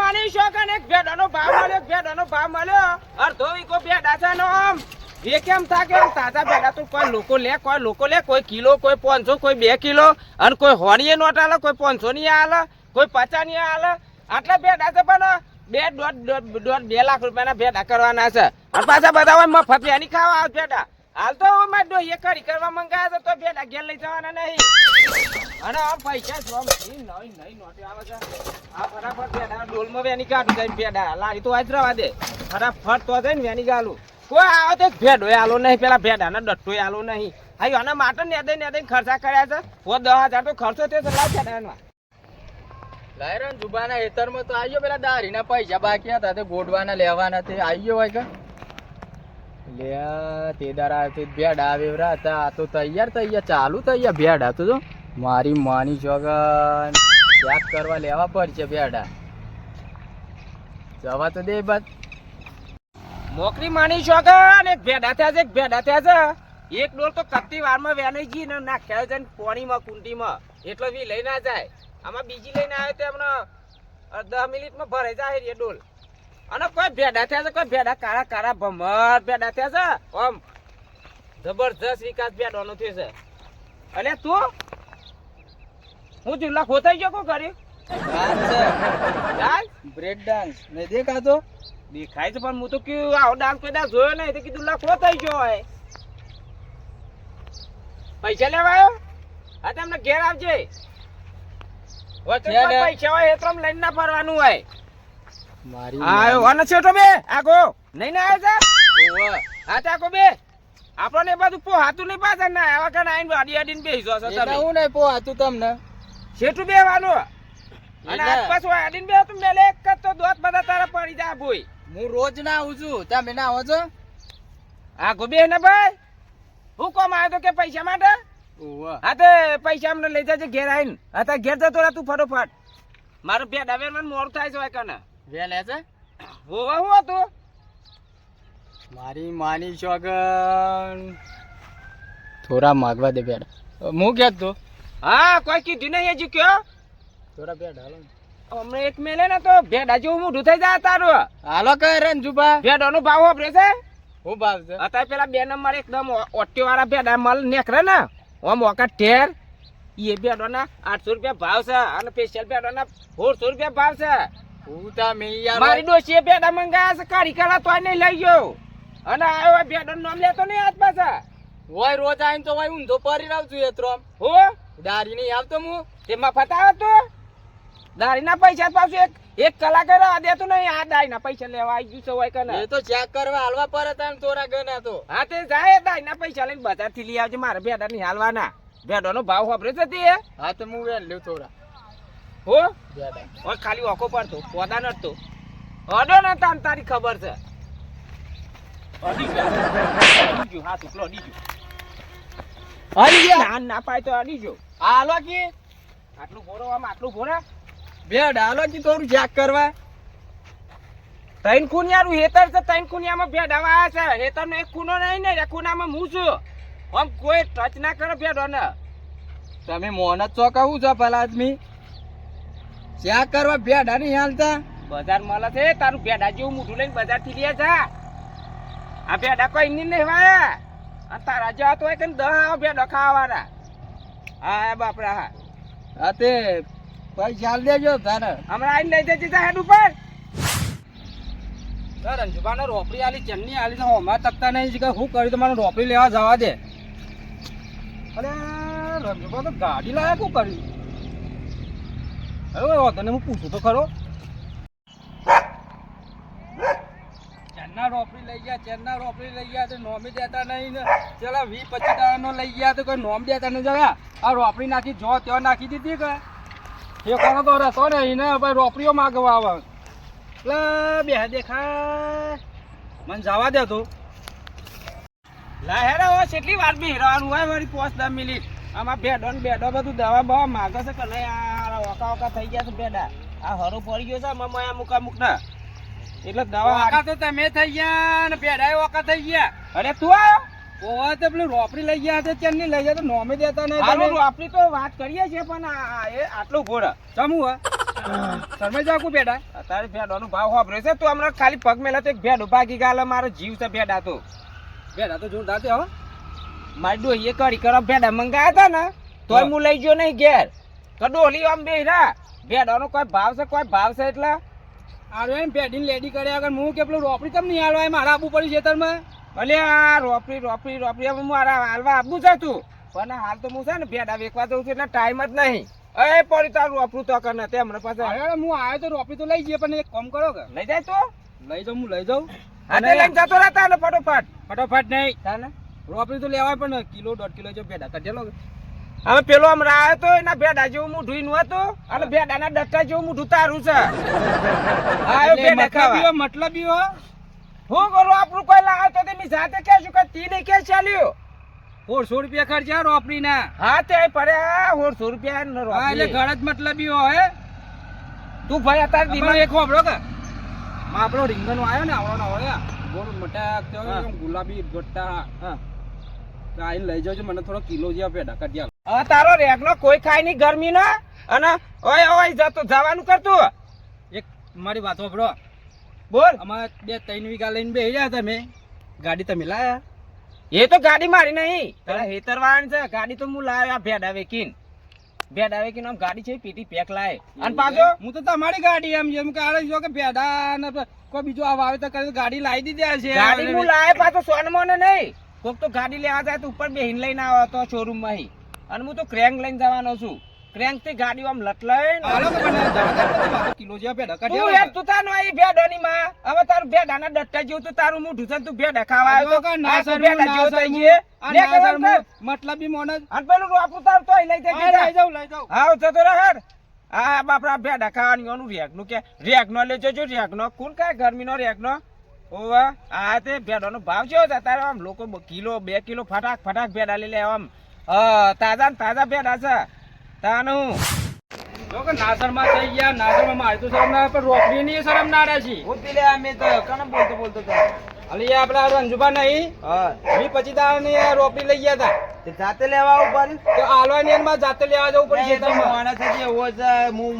માની શોખ કે એક ભેડાનો ભાવ મળ્યો, એક ભેડાનો ભાવ મળ્યો. અડધો વીકો ભેડા છે નો આમ. એ કેમ થાકે? તાજા ભેડા તો કોઈ લોકો લે, કોઈ લોકો લે, કોઈ કિલો, કોઈ પાંચસો, કોઈ બે કિલો. અને કોઈ હોણીએ નોટ આલે, કોઈ પાંચસો ની આલે, કોઈ પચાસની આલે. આટલા ભેડા છે પણ બે દોઢ દોઢ બે લાખ રૂપિયાના ભેડા કરવાના છે. અને પાછા બધા હોય મફત વેની ખાવા ભેડા. હાલ તો મારે ડોહીએ કરી કરવા મંગાયા છે, તો ભેડા ઘેર લઈ જવાના નહીં. અને આ પૈસા જો આવે છે. આ ફટાફટ તો આજ રવા દે. ફટાફટ તો જઈને વેની ગાલું. કોઈ આવે તો ભેડો આલો નહીં, પેલા ભેડાના ડટ્ટો આલો નહીં. હા આના માટે ને દઈ ને દઈ ખર્ચા કર્યા છે. હજાર તો ખર્ચો થયો છે જુબાના હેતરમાં તો આવ્યો પેલા દારીના પૈસા બાકી હતા, તે ગોડવાના લેવાના તે આવ્યો હોય કે? લે, તે દારા, તે હતા આ તો તૈયાર તૈયાર, ચાલુ તૈયાર ભેડા તો મારી માની જોગન ચેક કરવા લેવા પડશે ભેડા જવા તો દે બસ. મોકરી માની જોગન એક ભેડા થયા છે, એક ભેડા થયા છે. એક ડોલ તો કત્તી વારમાં વેનાઈ ગઈ ને નાખ્યા છે ને પોણીમાં, કુંડીમાં. એટલો બી લઈ ના જાય. આમાં બીજી લઈને આવ્યો તો એમનો દસ મિનિટમાં ભરાઈ જાય એ ડોલ. અને કોઈ ભેડા થયા છે, કોઈ ભેડા કાળા કાળા ભમર ભેડા થયા છે. આમ જબરજસ્ત વિકાસ ભેડોનો થયો છે. અને તું? હું ચૂલા ખોતાઈ ગયો કો કર્યું ડાન્સ બ્રેક ડાન્સ નહીં દેખાતો. દેખાય છે પણ હું તો કયું આવો ડાન્સ કોઈ જોયો નહીં. તો કીધું ગયો હોય. પૈસા લેવા આવ્યો? હા તમને ઘેર આવજે. વચ્ચે ઘેર કોઈ લે. પૈસા હોય એ લઈને ના ફરવાનું હોય. મારી આયો છે તો બે આગો. નહીં ના આવ્યો છે. હા તે આગો બે. આપણને બધું પો હાથું નહીં પાછા. ના આવા કાન આઈને અડી અડીને બેસી છો એટલે તમે. હું નહીં પોહાતું તમને? શેઠું બેવાનું. અને આસપાસ હોય અડીને બે તું મેલે એક તો દોત બધા તારા પડી જા ભૂઈ હું રોજ ના આવું છું. તમે ના આવો છો? આ ગોબી ને ભાઈ હું કોમ આવ્યો તો કે પૈસા માટે? હા તે પૈસા અમને લઈ જાજે ઘેર આવીને. હા તે ઘેર જતો તું ફટોફટ. મારો બે ડાવેર મને મોડું થાય છે કને. બે લે છે? હોવા હું હતું? મારી માની શોગન થોડા માગવા દે બેડ હું ક્યાં તો? હા કોઈ કીધું નહીં હજી કયો. થોડા બેડ હાલો ને. હમણાં એક મેલે ને તો ભેડા જેવું મોઢું થઈ જાય તારું. હાલો કઈ રંજુબા ભેડોનો ભાવ વાપરે છે? હું ભાવ છે? અત્યારે પેલા બે નંબર એકદમ ઓટી વાળા ભેડા મલ નેકરે ને. ઓમ ઓકા ઠેર એ ભેડોના આઠસો રૂપિયા ભાવ છે અને સ્પેશિયલ ભેડોના સોળસો રૂપિયા ભાવ છે. મારી ડોશીએ ભેડા મંગાયા છે કાઢી કાઢા તોય નહીં લઈ ગયો. અને આવ્યો ભેડો નામ લેતો નહીં આજ પાછા. હોય રોજ આવીને તો હોય ઊંધો પરી રાવ છું એત્રો હો? દારી નહીં આવતો હું તેમાં ફતાવ તો. દારીના પૈસા પાછું એક એક કલાક રહેવા દેતો નહીં. આ દારીના પૈસા લેવા આવી ગયું છે હોય કને એ તો ચેક કરવા હાલવા પર હતા ને થોડા ગણા તો. હા તે જાય દારીના પૈસા લઈને બજારથી લઈ આવજે. મારે ભેડા નહીં હાલવાના. ભેડોનો ભાવ વાપરે છે તે? હા તો હું વેલ લઉં થોડા. હો? ભેડા. ખાલી ઓકો પડતો. પોદા નડતો અડો ને તાન તારી ખબર છે. અડી ગયો. અડી ગયો. હાથ ઉપલો અડી ગયો. હાલી ગયા. ના ના પાય તો અડી ગયો હાલો કી. આટલું ભોરો આમ આટલું ભોરા? બેડ હાલો કી થોડું જાગ કરવા. તૈન ખૂનિયારું હેતર છે તૈન ખૂનિયામાં ભેડા વાયા છે. હેતરનો એક ખૂનો નહીં ને ખૂનામાં હું છું. આમ કોઈ ટચ ના કરો ભેડો ને તમે મોન જ ચોકાવું છો પેલા આદમી? ચેક કરવા ભેડા નહીં હાલતા બજાર મળે છે, તારું ભેડા જેવું મોઢું લઈને બજારથી લે જા. આ ભેડા કોઈ નહીં વાયા. આ તારા જેવા તો એક દહ આવો ભેડો ખાવાના હા બાપરા હા હા. તે પૈસા દેજો તારે. હમણાં આઈને લઈ જજે હેડ ઉપર. અંજુબાને રોપડી આલી ચન્ની આલી તો હમણાં તકતા નહીં. કે હું કર્યું તો મને રોપડી લેવા જવા દે. અરે રંજુબા તો ગાડી લાયા શું કર્યું? હવે તને હું પૂછું તો ખરો. ચેન્ના રોપડી લઈ ગયા ચેનના રોપડી લઈ ગયા તો નોમી દેતા નહીં ને. ચલા વી પચીસ દાડાનો લઈ ગયા તો કોઈ નોમ દેતા નહીં. જરા આ રોપડી નાખી, જો ત્યાં નાખી દીધી કે? એ કોનો તો રસો ને એને ભાઈ રોપડીઓ માગવા આવે. એટલે બે દેખા મને જવા દે તું. લા હેરા હો કેટલી વાર બી હેરવાનું હોય, મારી પોસ્ટ દસ મિનિટ આમાં બેડો ને બેડો બધું દવા બવા માગે છે કે નહીં? આ ઓકા ઓકા થઈ ગયા છે બેડા આ હરો પડી ગયો છે, આમાં મયા મુકા મુક ના એટલે દવા વાકા તો તમે થઈ ગયા ને બેડા વાકા થઈ ગયા. અરે તું આવ્યો ઓવા તો પેલું રોપડી લઈ ગયા તો ચેન્ની લઈ ગયા તો નોમે દેતા નહીં હારું તમે તો વાત કરીએ છીએ પણ એ આટલું ઘોડા ચમુ હે તમે જાવ કો ભેડાનો ભાવ વાપર્યો છે તું હમણાં ખાલી પગ મેલા તો એક ભેડો ભાગી ગાલે મારો જીવ છે ભેડા તો. ભેડા તો જોરદાર છે હો. મારી ડોહીએ કરી કરો ભેડા મંગાયા હતા ને તોય હું. લઈ ગયો નહીં ઘેર. તો ડોલી આમ બે રા ભેડાનો કોઈ ભાવ છે કોઈ ભાવ છે એટલે? આરો એમ પેઢીને લેડી કર્યા આગળ હું કે પેલું રોપડી તમને આલો એમ મારા આબુ પડ્યું ખેતરમાં ભલે આ રોપડી રોપડી રોપડી હવે મારા હાલવા આપવું છે તું. પણ હાલ તો હું છે ને ભેડા વેકવા જઉં છું એટલે ટાઈમ જ નહીં. એ પડી તારું રોપડું તો કર ને તે હમણાં પાસે અરે હું આવ્યો તો રોપડી તો લઈ જઈએ પણ એક કામ કરો કે. લઈ જાય તો? લઈ જાઉં હું લઈ જાઉં. હા તે લઈને જતો રહેતા ને ફટોફટ. ફટોફટ નહીં. રોપડી તો લેવાય પણ કિલો દોઢ કિલો જો ભેડા કાઢેલો હવે પેલો આમ રાયો તો એના ભેડા જેવું મોઢું નું હતું અને ભેડાના ડટ્ટા જેવું હું તારું છે. આયો ભેડા ખાવા. મતલબી હો. હું કરું આપણું કોઈ લાવે તો તે મેં જાતે કહેશું કે તીને કે ચાલ્યો. સોળસો રૂપિયા ખર્ચા રોપડી ના હા તે પડ્યા સોળસો રૂપિયા ને હા એટલે ગળત મતલબ મતલબી હે તું ભાઈ અત્યારે દિમાગ એક વાપરો કે. આપણો રીંગણ આવ્યો ને આવડો આવડે ગોળ મોટા ગુલાબી ગટ્ટા હા. તો આઈને લઈ જજો મને થોડો કિલો જેવા પેડા કાઢી. હવે તારો રેગનો કોઈ ખાય નહીં ગરમી નો અને ઓય ઓય જતો જવાનું કરતું એક મારી વાત વાપરો. બોલ. અમારે બે ત્રણ વીઘા લઈને બેસી ગયા તમે. ગાડી તમે લાયા? એ તો ગાડી મારી નહીં. પેલા હેતરવાણ છે ગાડી તો હું લાવ્યો આ ભેડા વેકીન ભેડા વેકીન આમ ગાડી છે પીટી પેક લાય. અને પાછો? હું તો તમારી ગાડી એમ જેમ કે આડે જો કે ભેડા ને કોઈ બીજો આ વાવેતર કરે ગાડી લાવી દીધી છે. ગાડી હું લાવે પાછો સોનમાં ને નહીં. કોક તો ગાડી લેવા જાય તો ઉપર બેહીન લઈને આવ્યો હતો શોરૂમમાં અને હું તો ક્રેંક લઈને જવાનો છું. ક્રેંકથી ગાડી આમ લટલાય કિલો કાઢી તું આલો. યાર તું તાનો આઈ ભેડાની માં હવે તારું ભેડાના ડટ્ટા જેવું તો તારું મોઢું છે તું ભેડા ખાવા આવ્યો તો ના ભેડા ના થઈ. ગયો. મતલબી મોન અને પેલું રોપડું તારું તો લઈ જાય લઈ જાઉં લઈ જાઉં. જતો રહે. આ બાપરા ભેડા ખાવાની ઓનું રેગનું કે રેગનો લેજો જો રેગનો. કોણ કાય ગરમીનો રેગનો? ઓવા આ તે ભેડાનો ભાવ છે તારે આમ લોકો કિલો બે કિલો ફટાક ફટાક ભેડા લઈ લે આમ. તાજા ને તાજા ભેડા છે. તાનું. લોકો નાસરમાં થઈ ગયા નાસરમાં મારી તો શરમ ના પણ રોકડી ની શરમ ના છે હું પીલે અમે તો કને બોલતો બોલતો તો? અલી આપડા રંજુભા નહીં હા. મી પછી તારની રોકડી લઈ ગયા હતા તે જાતે લેવા ઉપર તો આલવા ની માં જાતે લેવા જવું પડશે ખેતરમાં. માણસ છે એવો છે હું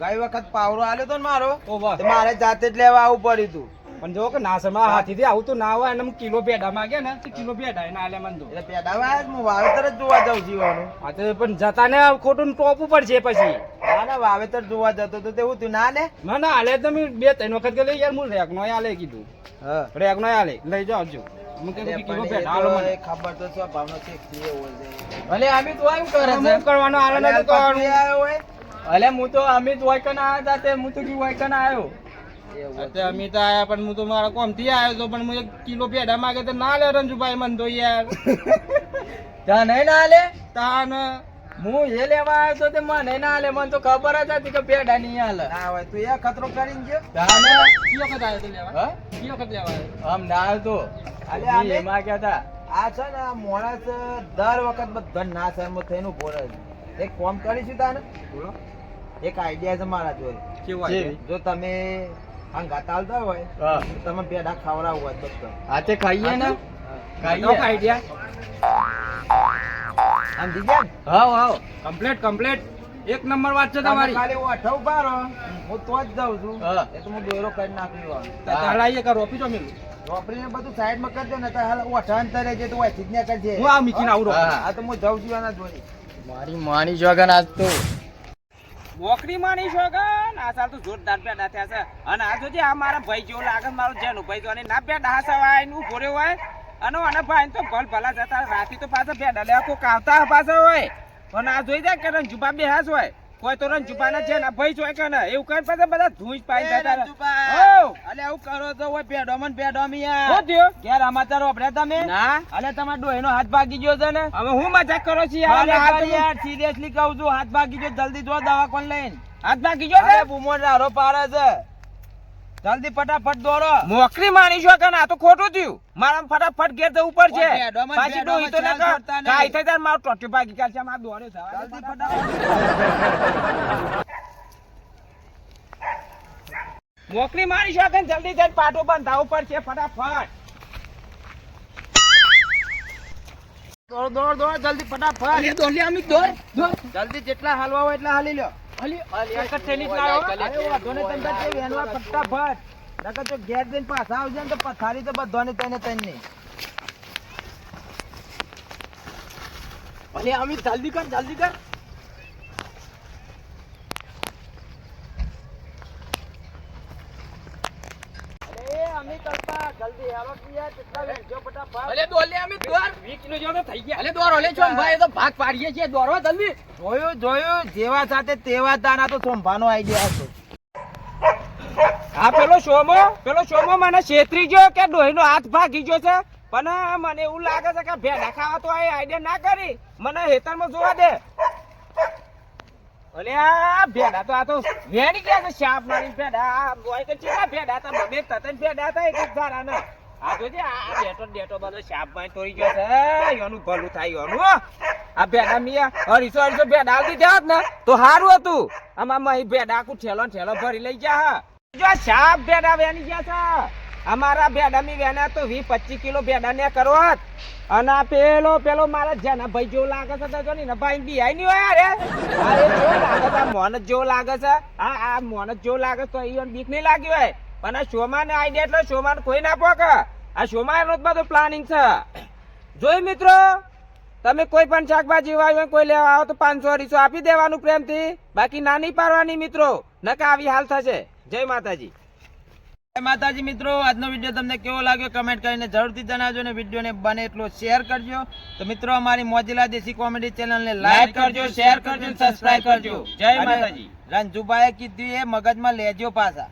ગઈ વખત પાવરો આલ્યો તો ને મારો. તો મારે જાતે જ લેવા આવું પડ્યું તું. પણ જો કે નાસરમાં હાથીથી આવું તો ના હોય અને કિલો પેડા માંગે ને તો કિલો પેડા ના લે મને તો. એટલે પેડાવા હું વાવેતર જ જોવા જાઉં જીવાનું હા તો પણ જતા ને ખોટું ટોપવું પડશે પછી. ના ના વાવેતર જોવા જતો તો તેવું તું ના લે. ના ના આલે તો મેં બે ત્રણ વખત કે લઈ યાર હું રેગનો આલે કીધું. હા. રેગનો આલે લઈ જાઓ જો હું કીધું કે કિલો પેડા આલો ખબર તો શું ભાવનો છે ભલે અમે તો એમ કરે છે. કરવાનો કરવાનું. આવ્યો હોય. અલે હું તો અમિત વાયકન આયા તા તે હું તો કી વાયકન તે અમે તો આયા પણ હું તો મારા કોમથી આવ્યો તો પણ હું કિલો પેડા માંગે તો ના લે રંજુભાઈ મન તો યાર. તા નહીં ના આલે તાન હું એ લેવા આવ્યો તો તે મને ના લે મને તો ખબર જ હતી કે પેડા નહીં હાલે. ના હોય તું એ ખતરો કરીને ગયો. તાને કી વખત આવ્યો તો લેવા? હા? કી વખત લેવા આવ્યો આમ ના આવતો અલે મેં અમે- એમાં ગયા તા આ છે ને આ માણસ દર વખત બધા ના શર્મો થઈને રહે છે. એક ફોન કરીશું તાને? બોલો. એક આઈડિયા છે મારા જોડે. કેવો જો તમે હંગાત આલતા હોય તમે પેડા ખવડાવવું હોય તો તો. ખાઈએ ને? ખાઈએ. આઈડિયા સમજી ગયા હાવ હાવ. કમ્પ્લીટ કમ્પ્લીટ એક નંબર વાત છે તમારી. ખાલી હું અઠાવ બારો હું તો જ જાઉં છું. એ તો હું દોરો કરી નાખ્યો. તાળાઈએ કે રોપી તો મેલું? વાપરીને બધું સાઈડમાં દે ને તો હાલ હું અઠાવન છે તો હોય સિગ્નેચર હું આ આવું હા. આ તો હું જાઉં છું આના જોડે મારી માની જોગન આજ તો મોકરી માની શોગન આ સાલ તો જોરદાર પેડા થયા છે. અને આ જોજે આ મારા ભાઈ જેવું લાગે મારો જેનો ભાઈ જો અને ના પેડા હોય એનું ભોરે હોય. અને અને ભાઈ તો ભલ ભલા જતા રાતી તો પાછા પેડા લે આખો કાવતા પાછા હોય. પણ આ જોઈ જાય કે જુબા બે હાસ હોય. કોઈ તો રંજુપા ના છે ને ભાઈ હોય કે ને એવું કઈ પાસે બધા ધૂજ પાઈ જતા અલે આવું કરો તો હોય ભેડો મન પેડો શું થયું? ક્યાં રમાતા રોપડે તમે. ના. અલે તમાર ડોહીનો હાથ ભાગી ગયો છે ને. હવે હું મજાક કરો છું યાર? અલે હાથ યાર સિરિયસલી કહું છું હાથ ભાગી ગયો જલ્દી જો દવાખાને લઈને. હાથ ભાગી ગયો છે? અરે આરો પાડે છે. જલ્દી ફટાફટ દોડો મોકરી માની છો કે ના? તો ખોટું થયું. મારા ફટાફટ ઘેર જવું પડશે. પાછી ડોહી તો ના કાઈ થાય ત્યારે મારું ટોટી ભાગી કાઢશે. મારે દોડે જલ્દી ફટાફટ. મોકરી મારી છો કે જલ્દી જઈને પાટો બંધાવવું પડશે ફટાફટ. દોડ દોડ દોડ જલ્દી ફટાફટ. દોડ દોડ દોડ જલ્દી જેટલા હાલવા હોય એટલા હાલી લ્યો. અલી અલી થેલી જ લાવો. અરે વાંધો નહીં, તમે તાર જે વેનવા ફટાફટ. નકર તો ઘેર જઈને પાછા આવજે ને તો પથારી તો બધાને તને તને. અલી અમિત જલ્દી કર જલ્દી કર. અલે દોલે અમિત દોર. વીસ કિલો જેવો તો થઈ ગયા. અલે દોર ઓલે છો ભાઈ તો ભાગ પાડીએ છીએ દોરો જલ્દી. જોયું જોયું જેવા સાથે તેવા તાના તો સોંભાનો આઈડિયા હતો આ પેલો સોમો પેલો સોમો મને છેતરી ગયો કે ડોહીનો હાથ ભાગી ગયો છે. પણ મને એવું લાગે છે કે ભેડા ખાવા તો આઈડિયા ના કરી. મને હેતરમાં જોવા દે. અલે ભેડા તો આ તો વેણી ગયા છે શાપ મારી ભેડા. ભેડા તા બે તતન ભેડા હતા એક ધારા ને આ જોજે આ આ ડેટો બધો શાપમાં તોડી ગયો છે. ભલું થાય, એનું આ ભેડા મિયા હરીસો હરીસો ભેડા આવતી થયા ને, તો સારું હતું. આમાં ભેડા આખું ઠેલો ઠેલો ભરી લઈ હા. જો સાપ ભેડા વેની ગયા છે. અમારા ભેડા ની વેના તો વીસ, પચીસ કિલો ભેડા ને કરો અને આ પેલો પેલો મારા જેના ભાઈ જેવો લાગે છે તો ને ભાઈ બિહાઈ નહીં હોય અરે. અરે જો લાગે છે? આ મોન જેવો લાગે છે. આ આ મોન જ જેવો લાગે તો અહીં બીક નહીં લાગી હોય. પણ આ શોમાં ને આઈડિયા એટલે શોમાં કોઈ ના પોકે. આ શોમાં નો બધો પ્લાનિંગ છે. જોઈ મિત્રો? તમે કોઈ પણ શાકભાજી વાવ્યું કોઈ લેવા આવો તો પાંચસો, અઢીસો આપી દેવાનું પ્રેમથી. બાકી નાની પાડવાની મિત્રો. નકા આવી હાલ થશે. જય માતાજી. માતાજી મિત્રો આજનો વીડિયો તમને કેવો લાગ્યો કમેન્ટ કરીને જરૂરથી જણાવજો ને વિડીયોને બને એટલો શેર કરજો. તો મિત્રો અમારી મોજીલા દેશી કોમેડી ચેનલને લાઈક કરજો શેર કરજો સબસ્ક્રાઇબ કરજો જય માતાજી. રંજુભાઈએ કીધું એ મગજમાં લેજો પાછા.